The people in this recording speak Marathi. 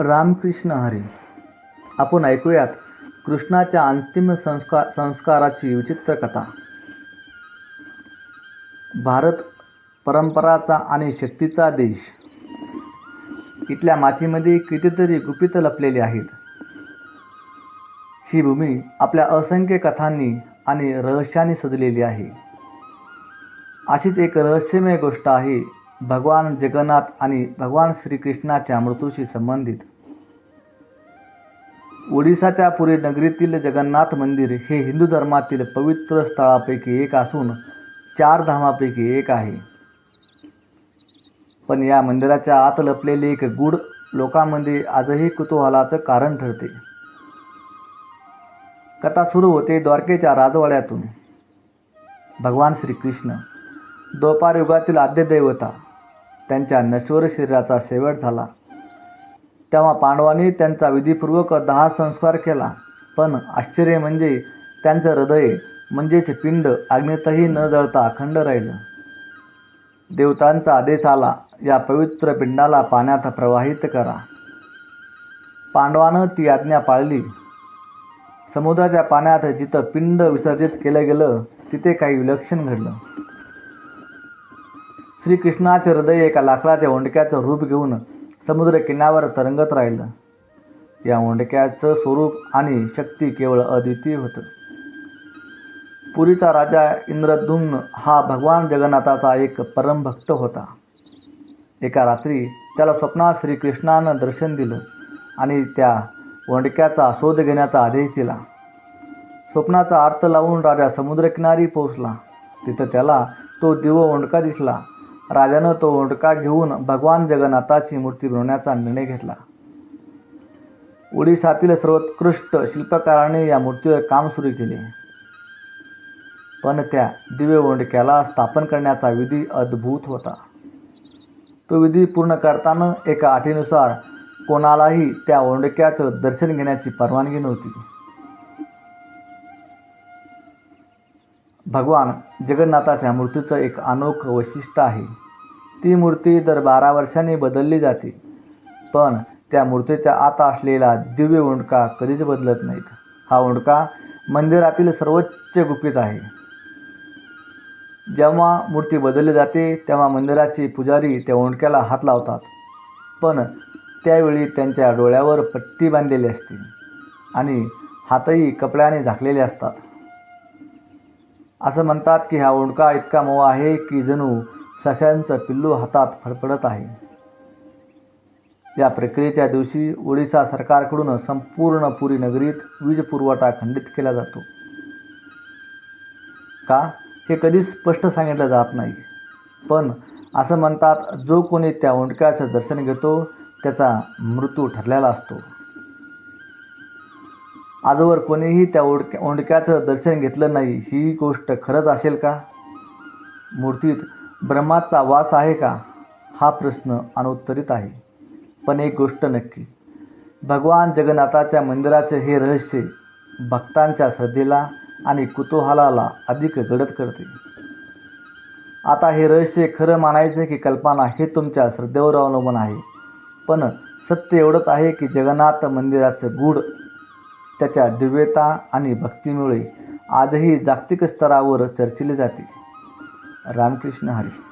रामकृष्ण हरी. आपण ऐकूयात कृष्णाच्या अंतिम संस्कार संस्काराची विचित्र कथा. भारत परंपराचा आणि शक्तीचा देश. इथल्या मातीमध्ये कितीतरी गुपित लपलेली आहेत. ही भूमी आपल्या असंख्य कथांनी आणि रहस्यांनी सजलेली आहे. अशीच एक रहस्यमय गोष्ट आहे भगवान जगन्नाथ आणि भगवान श्रीकृष्णाच्या मृत्यूशी संबंधित. ओडिसाच्या पुरी नगरीतील जगन्नाथ मंदिर हे हिंदू धर्मातील पवित्र स्थळापैकी एक असून चार धामापैकी एक आहे. पण या मंदिराच्या आत लपलेले एक गूढ लोकांमध्ये आजही कुतूहलाचं कारण ठरते. कथा सुरू होते द्वारकेच्या राजवाड्यातून. भगवान श्रीकृष्ण द्वापार युगातील आद्यदैवता त्यांच्या नश्वर शरीराचा शेवट झाला. तेव्हा पांडवांनी त्यांचा विधीपूर्वक दहा संस्कार केला. पण आश्चर्य म्हणजे त्यांचं हृदय म्हणजेच पिंड आग्नेतही न जळता अखंड राहिलं. देवतांचा आदेश आला या पवित्र पिंडाला पाण्यात प्रवाहित करा. पांडवानं ती आज्ञा पाळली. समुद्राच्या पाण्यात जिथं पिंड विसर्जित केलं गेलं तिथे काही विलक्षण घडलं. श्रीकृष्णाचे हृदय एका लाकडाच्या ओंडक्याचं रूप घेऊन समुद्र किनाऱ्यावर तरंगत राहिलं. या ओंडक्याचं स्वरूप आणि शक्ती केवळ अद्वितीय होतं. पुरीचा राजा इंद्रदुम्न हा भगवान जगन्नाथाचा एक परमभक्त होता. एका रात्री त्याला स्वप्नात श्रीकृष्णानं दर्शन दिलं आणि त्या ओंडक्याचा शोध घेण्याचा आदेश दिला. स्वप्नाचा अर्थ लावून राजा समुद्रकिनारी पोहोचला. तिथं त्याला तो दिव ओंडका दिसला. राजानं तो ओंडका घेऊन भगवान जगन्नाथाची मूर्ती बनवण्याचा निर्णय घेतला. ओडिसातील सर्वोत्कृष्ट शिल्पकाराने या मूर्तीवर काम सुरू केले. पण त्या दिव्य ओंडक्याला स्थापन करण्याचा विधी अद्भुत होता. तो विधी पूर्ण करताना एका अटीनुसार कोणालाही त्या ओंडक्याचं दर्शन घेण्याची परवानगी नव्हती. भगवान जगन्नाथाच्या मूर्तीचं एक अनोखं वैशिष्ट्य आहे. ती मूर्ती दर बारा वर्षांनी बदलली जाते पण त्या मूर्तीच्या आत असलेला दिव्य ओंडका कधीच बदलत नाहीत. हा ओंडका मंदिरातील सर्वोच्च गुपित आहे. जेव्हा मूर्ती बदलली जाते तेव्हा मंदिराचे पुजारी त्या ओंडक्याला हात लावतात पण त्यावेळी त्यांच्या डोळ्यावर पट्टी बांधलेली असते आणि हातही कपड्याने झाकलेले असतात. असं म्हणतात की हा ओंडका इतका मऊ आहे की जणू सशांचं पिल्लू हातात फडफडत आहे. या प्रक्रियेच्या दिवशी ओडिसा सरकारकडून संपूर्ण पुरी नगरीत वीज पुरवठा खंडित केला जातो. का? हे कधीच स्पष्ट सांगितलं जात नाही. पण असं म्हणतात जो कोणी त्या ओंडक्याचं दर्शन घेतो त्याचा मृत्यू ठरलेला असतो. आजवर कोणीही त्या ओंडक्या ओंडक्याचं दर्शन घेतलं नाही. ही गोष्ट खरंच असेल का? मूर्तीत ब्रह्माचा वास आहे का? हा प्रश्न अनुत्तरित आहे. पण एक गोष्ट नक्की. भगवान जगन्नाथाच्या मंदिराचे हे रहस्य भक्तांच्या श्रद्धेला आणि कुतूहलाला अधिक गडद करते. आता हे रहस्य खरं मानायचं की कल्पना हे तुमच्या श्रद्धेवर अवलंबून आहे. पण सत्य एवढंच आहे की जगन्नाथ मंदिराचं गूढ त्याच्या दिव्यता आणि भक्तीमुळे आजही जागतिक स्तरावर चर्चिले जाते. रामकृष्ण हरी.